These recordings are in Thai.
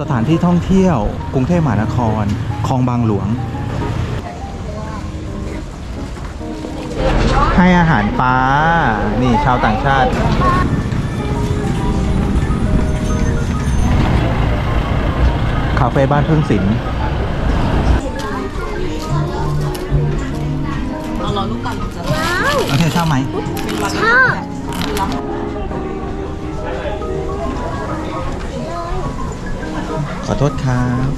สถานที่ท่องเที่ยว กรุงเทพมหานครคลองบางหลวง ให้อาหารปลา นี่ชาวต่างชาติ คาเฟ่บ้านพึ่งศิลป์เอารอลูกก่อนจะโอเคชอบไหมชอบ ขอโทษครับ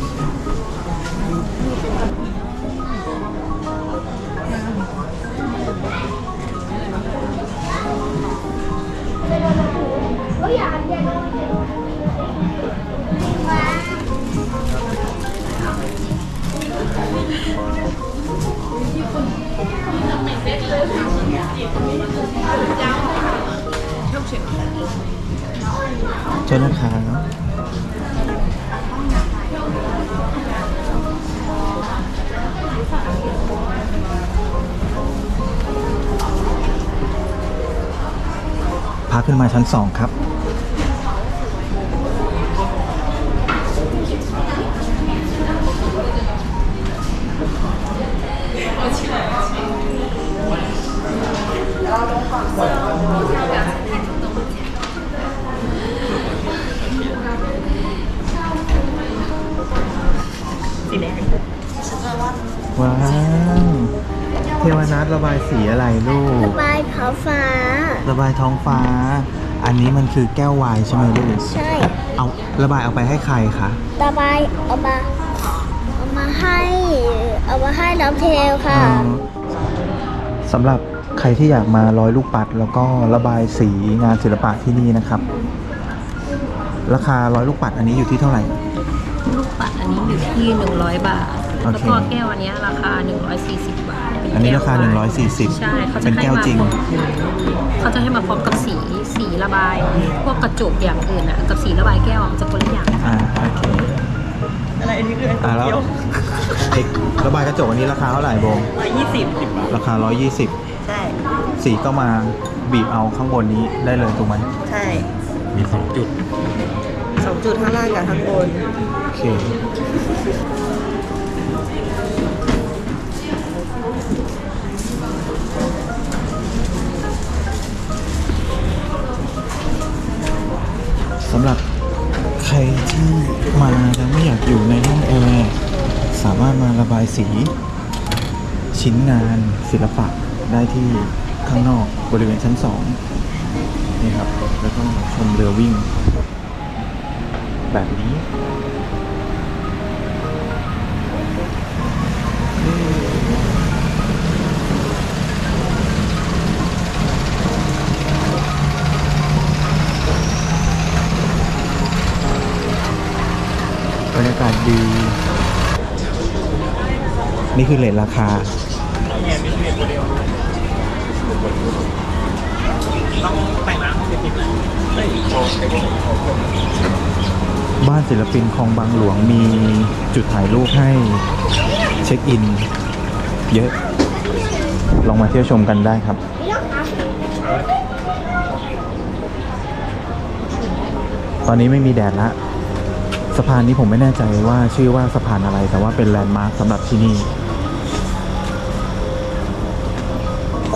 เชิญนะครับ พาขึ้นมาชั้นสองครับ เทวนัทระบายสีอะไรลูก ระบายขาวฟ้า ระบายท้องฟ้า อันนี้มันคือแก้ววายใช่ไหมลูก ใช่ เอาระบายเอาไปให้ใครคะ ระบายเอามาเอามาให้เอามาให้น้องเทลค่ะเอ่อสำหรับใครที่อยากมาร้อยลูกปัด แล้วก็ระบายสีงานศิลปะที่นี่นะครับ ราคาร้อยลูกปัดอันนี้อยู่ที่เท่าไหร่ ลูกปัดอันนี้อยู่ที่ 100 บาทโอแล้วเคก็แก้วอันเนี้ยราคา 140 บาทเป็ อันนี้แก้วราคาวย140 ใช่เขาจะเป็นให้แก้วมาจริง พร้อมเขาจะให้มาพร้อมกับสีสีระบาย พวกกระจกอย่างอื่นอะกับสีระบายแก้วอะมันจะคนละอย่างอ่าโอเค อะไรอันนี้คืออ่าแล้วเอกระบายกระจกอันนี้ราคาเท่าไหร่โบมร้อยยี่สิบราคา 120 ใช่ สีก็มาบีบเอาข้างบนนี้ได้เลยถูกไหมใช่มีสองจุดสองจุดข้างล่างกับข้างบน โอเคำหรับใครที่มาแล้วไม่อยากอยู่ในห้องแอร์สามารถมาระบายสี ชิ้นงานศิลปะได้ที่ข้างนอกบริเวณชั้นสองนี่ครับ แล้วก็ชมเรือวิ่ง แบบนี้ บรรยากาศดี นี่คือเลทราคาบ้านศิลปินคลองบางหลวงมีจุดถ่ายรูปให้เช็คอิน เยอะ ลองมาเที่ยวชมกันได้ครับ ตอนนี้ไม่มีแดดละ สะพานนี้ผมไม่แน่ใจว่าชื่อว่าสะพานอะไร แต่ว่าเป็นแลนด์มาร์คสำหรับที่นี่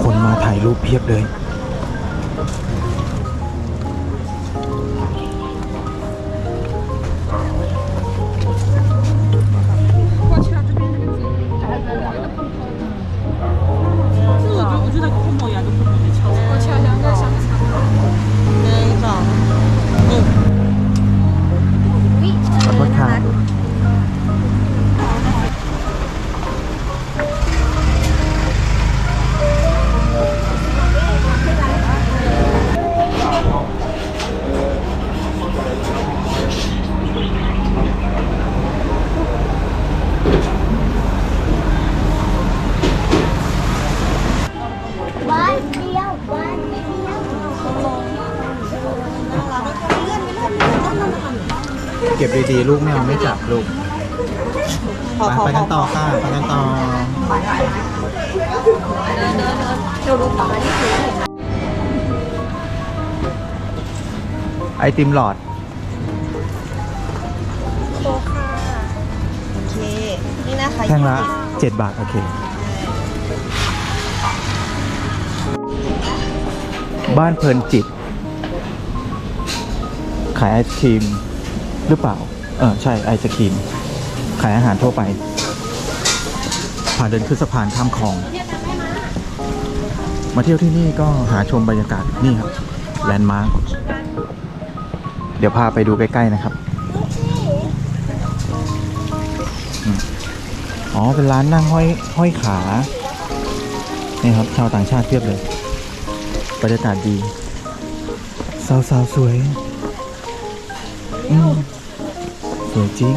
คนมาถ่ายรูปเพียบเลย พอไปพอไปพกัอนต่อค่ะไปกันต่อเดี๋ยวรู้ต่อนี่คือไอติมหลอดค่ะแท่งละ7บาท โอเค บ้านเพลินจิต ขายไอศครีมหรือเปล่า เออ ใช่ ไอศครีม ขายอาหารทั่วไปผ่านเดินขึ้นสะพานข้ามคลอง มาเที่ยวที่นี่ก็หาชมบรรยากาศนี่ครับแลนด์มาร์คเดี๋ยวพาไปดูใกล้ๆนะครับอ๋อ เป็นร้านนั่งห้อยห้อยขา นี่ครับ ชาวต่างชาติเทียบเลย บรรยากาศดีสาวสาวๆสวยอืมสวยจริง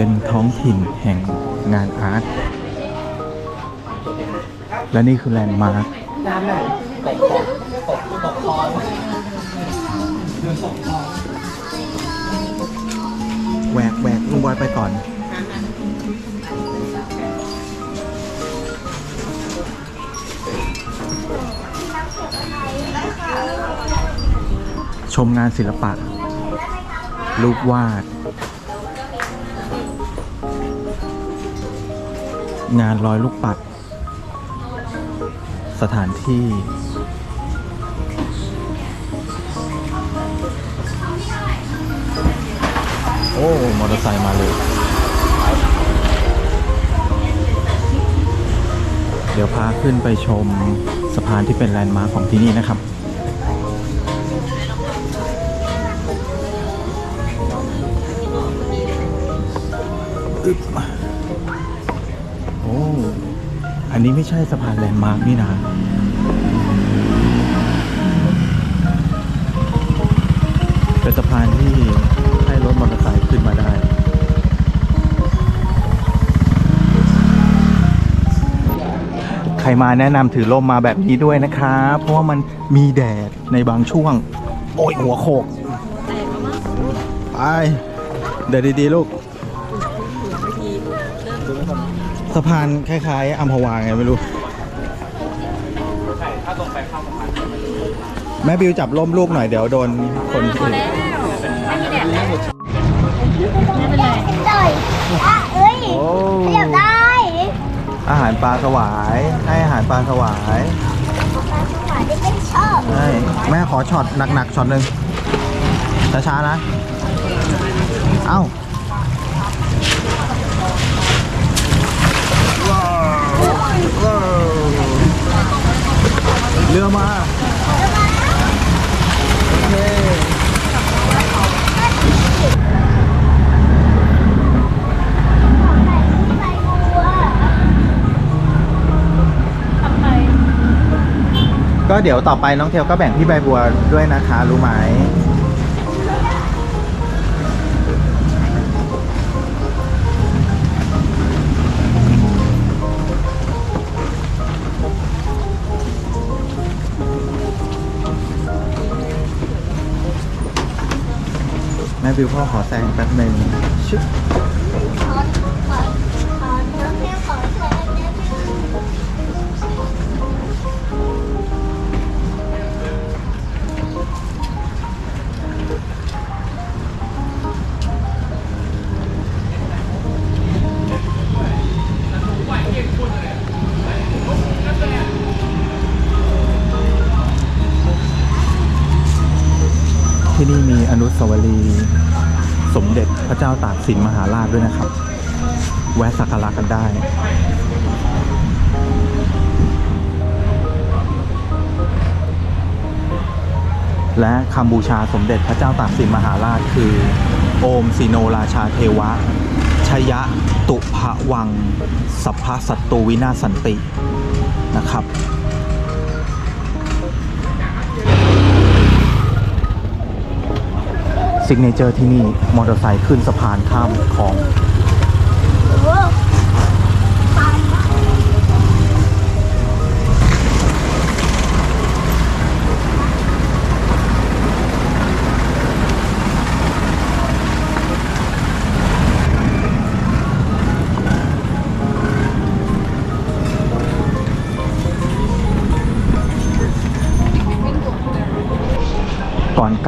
เป็นท้องถิ่นแห่งงานอาร์ต และนี่คือแลนด์มาร์คแหวกแหวกลุงบอยไปก่อน ชมงานศิลปะ รูปวาด งานร้อยลูกปัด สถานที่ โอ้ มอเตอร์ไซค์มาเลย เดี๋ยวพาขึ้นไปชมสะพานที่เป็นแลนด์มาร์คของที่นี่นะครับอึ๊บ ไม่ใช่สะพานแลนด์มาร์กนี่นะเป็นสะพานที่ให้รถมอเตอร์ไซค์ขึ้นมาได้ใครมาแนะนำถือร่มมาแบบนี้ด้วยนะครับ เพราะว่ามันมีแดดในบางช่วง โอ้ยหัวโขก ไป เดี๋ยวดีๆ ลูก สะพานคล้ายๆอัมพวาไงไม่รู้แม่บิวจับล่มลูกหน่อยเดี๋ยวโดนคนอื่นไม่เป็นไรอยอะเอ้ยโอ้เรียบได้ อาหารปลาสวาย ให้อาหารปลาสวายปลาสวายที่ไม่ชอบใช่แม่ขอช็อตหนักๆช็อตหนึ่งช้าๆนะ เอ้า ว้าวว้าวเรือมาโอเคใส่บัวทำไมก็เดี๋ยวต่อไปน้องเทลก็แบ่งพี่ใบบัวด้วยนะคะ รู้ไหม แม่บิวพ่อขอแซงแป๊บหนึ่งชึบขอขอขอน้องเที่ยวขอเชิญนะพี่ที่นี่มีอนุสาวรีย์ส มเด็จพระเจ้าตากสินมหาราชด้วยนะครับ แวะสักการะกันได้และคำบูชาสมเด็จพระเจ้าตากสินมหาราชคือ โอมสีโนราชาเทวะ ชยะตุภะวัง สัพพสัตตูวินาสันตินะครับ ซิกเนเจอร์ที่นี่มอเตอร์ไซค์ขึ้นสะพานข้ามคลอง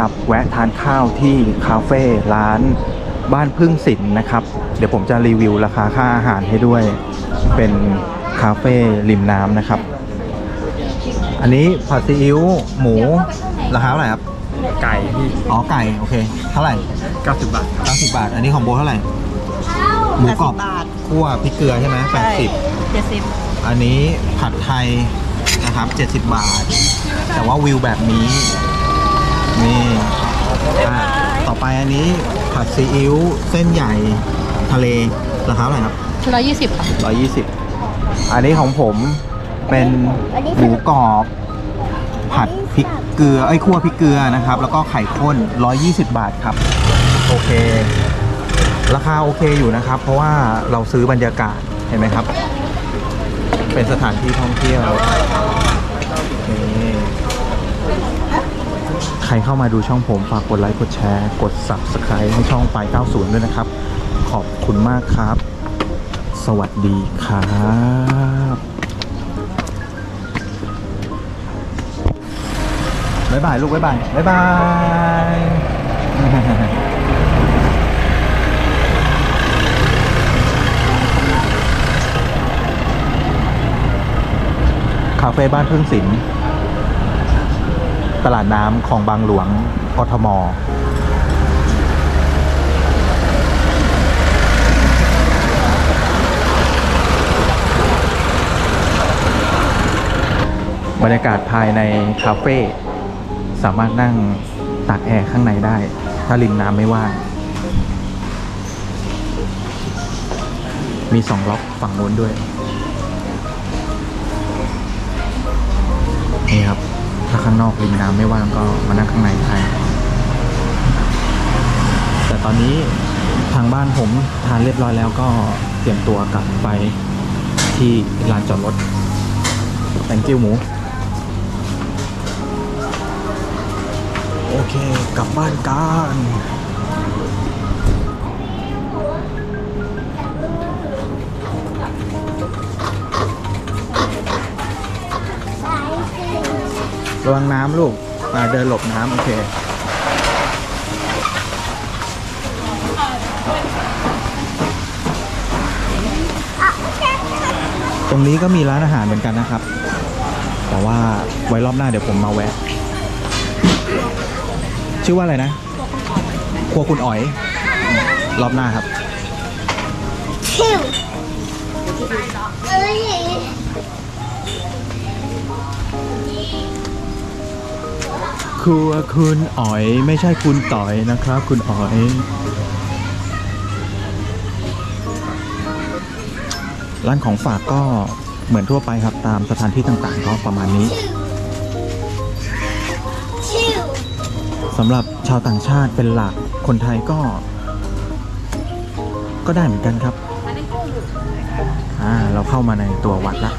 ก่อนกลับแวะทานข้าวที่คาเฟ่ร้านบ้านพึ่งศิลป์นะครับ เดี๋ยวผมจะรีวิวราคาค่าอาหารให้ด้วย เป็นคาเฟ่ริมน้ำนะครับ อันนี้ผัดซีอิ๊วหมูราคาเท่าไหร่ครับ ไก่ที่อ๋อไก่โอเค เท่าไหร่ 90 บาทครับ90บาท อันนี้ของโบเท่าไหร่ หมูกรอบ80บาท คั่วพริกเกลือใช่ไหมใช่80เจ็ดสิบอันนี้ผัดไทยนะครับ 70 บาท แต่ว่าวิวแบบนี้ นี่อะต่อไปอันนี้ผัดซีอิ๊วเส้นใหญ่ทะเลราคาเท่าไหร่ครับร้อยยี่สิบค่ะ120อันนี้ของผมเป็นหมูกรอบ ผัดพริกเกลือไอ้ยคั่วพริกเกลือนะครับ แล้วก็ไข่ข้น 120 บาทครับ โอเค ราคาโอเคอยู่นะครับ เพราะว่าเราซื้อบรรยากาศเห็นไหมครับ เป็นสถานที่ท่องเที่ยวนี่ ใครเข้ามาดูช่องผมฝากกดไลค์กดแชร์ กด Subscribe ให้ช่องไปาย90 ด้วยนะครับ ขอบคุณมากครับ สวัสดีครับบ๊ายบายลูกบ๊ายบายบ๊ายบายคาเฟ่บ้านพึ่งศิลป์ ตลาดน้ำของบางหลวงกทมบรรยากาศภายในคาเฟ่สามารถนั่งตากแอร์ข้างในได้ ถ้าริมน้ำไม่ว่าง มีสองล็อกฝั่งนู้นด้วย นี่ครับ ถ้าข้างนอกริมน้ำไม่ว่างก็มานั่งข้างในไทยแต่ตอนนี้ทางบ้านผมทานเรียบร้อยแล้วก็เตรียมตัวกลับไปที่ลานจอดรถ thank you หมู โอเค กลับบ้านกัน ระวังน้ำลูกมาเดินหลบน้ำโอเค ตรงนี้ก็มีร้านอาหารเหมือนกันนะครับ แต่ว่าไว้รอบหน้าเดี๋ยวผมมาแวะ ชื่อว่าอะไรนะ ครัวคุณอ๋อย รอบหน้าครับชิ ครัวคุณอ๋อยไม่ใช่คุณต่อยนะครับ คุณอ๋อย ร้านของฝากก็เหมือนทั่วไปครับตามสถานที่ต่างๆ ก็ประมาณนี้สำหรับชาวต่างชาติเป็นหลักคนไทยก็ ก็ได้เหมือนกันครับ อ่า เราเข้ามาในตัววัดละ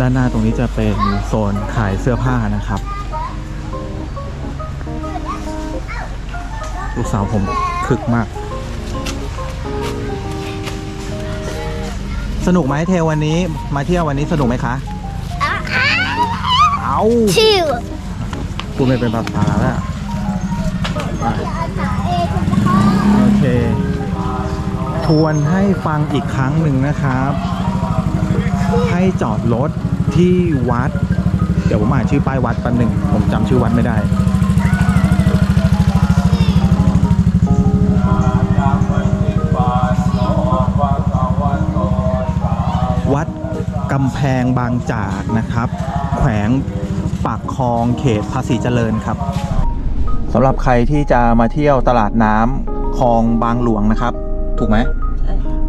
ด้านหน้าตรงนี้จะเป็นโซนขายเสื้อผ้านะครับ ลูกสาวผมคึกมาก สนุกไหมเทววันนี้มาเที่ยววันนี้สนุกไหมคะอะอะเอาชิวพูดไม่เป็นภาษาแล้วอาจารย์เองคุณพ่อโอเค ทวนให้ฟังอีกครั้งหนึ่งนะครับ ให้จอดรถที่วัด เดี๋ยวผมอ่านชื่อป้ายวัดแป๊บหนึ่งผมจำชื่อวัดไม่ได้วัดกำแพงบางจากนะครับ แขวงปากคลองเขตภาษีเจริญครับสำหรับใครที่จะมาเที่ยวตลาดน้ำคลองบางหลวงนะครับ ถูกไหม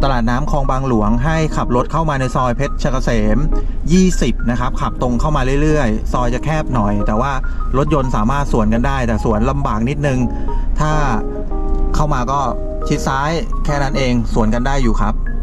ตลาดน้ำคลองบางหลวงให้ขับรถเข้ามาในซอยเพชรเกษม 20 นะครับ ขับตรงเข้ามาเรื่อยๆ ซอยจะแคบหน่อย แต่ว่ารถยนต์สามารถสวนกันได้ แต่สวนลำบากนิดนึง ถ้าเข้ามาก็ชิดซ้ายแค่นั้นเองสวนกันได้อยู่ครับ